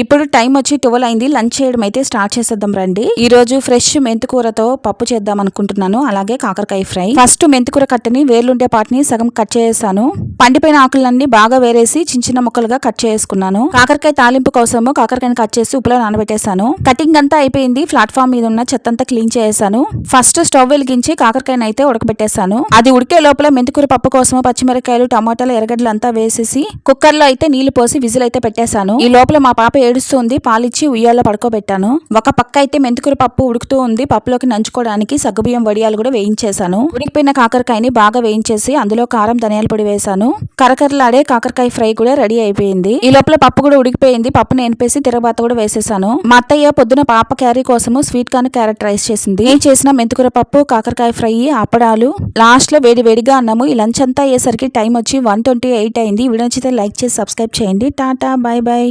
ఇప్పుడు టైం వచ్చి ట్వెల్వ్ అయింది. లంచ్ చేయడం అయితే స్టార్ట్ చేసేద్దాం రండి. ఈ రోజు ఫ్రెష్ మెంతికూరతో పప్పు చేద్దాం అనుకుంటున్నాను. అలాగే కాకరకాయ ఫ్రై. ఫస్ట్ మెంతికూర కట్టని వేర్లుండే పాటిని సగం కట్ చేసాను. పండిపోయిన ఆకులన్నీ బాగా వేరేసి చిన్న చిన్న ముక్కలుగా కట్ చేసుకున్నాను. కాకరకాయ తాలింపు కోసము కాకరకాయని కట్ చేసి ఉప్పులో నానబెట్టేశాను. కటింగ్ అంతా అయిపోయింది. ప్లాట్ఫామ్ మీద ఉన్న చెత్త అంతా క్లీన్ చేసాను ఫస్ట్ స్టవ్ వెలిగించి కాకరకాయని అయితే ఉడకబెట్టేశాను. అది ఉడికే లోపల మెంతికూర పప్పు కోసము పచ్చిమిరకాయలు టమాటాలు ఎర్రగడ్డలు అంతా వేసేసి కుక్కర్లో అయితే నీళ్ళు పోసి విజిల్ అయితే పెట్టేశాను. ఈ లోపల మా పాప ఏడుస్తుంది పాలిచ్చి ఉయ్యాల పడుకోబెట్టాను. ఒక పక్క అయితే మెంతుకూర పప్పు ఉడుకుతూ ఉంది పప్పులోకి నంచుకోవడానికి సగ్గుబియ్యం వడియాలు కూడా వేయించేశాను. ఉడికిపోయిన కాకరకాయని బాగా వేయించేసి అందులో కారం ధనియాల పొడి వేశాను. కరకరలాడే కాకరకాయ ఫ్రై కూడా రెడీ అయిపోయింది. ఈ లోపల పప్పు కూడా ఉడికిపోయింది పప్పుని ఎనిపేసి తిరగబాత కూడా వేసేసాను మా అత్తయ్య పొద్దున పాప క్యారీ కోసము స్వీట్ కార్న్ క్యారెట్ రైస్ చేసింది. నేను చేసిన మెంతుకూర పప్పు కాకరకాయ ఫ్రై అప్పడాలు లాస్ట్లో వేడి వేడిగా అన్నాము. ఈ లంచ్ అంతా అయ్యేసరికి టైం వచ్చి వన్ ట్వంటీ ఎయిట్ అయింది. వీడియో నచ్చితే లైక్ చేసి సబ్స్క్రైబ్ చేయండి. Tata bye bye.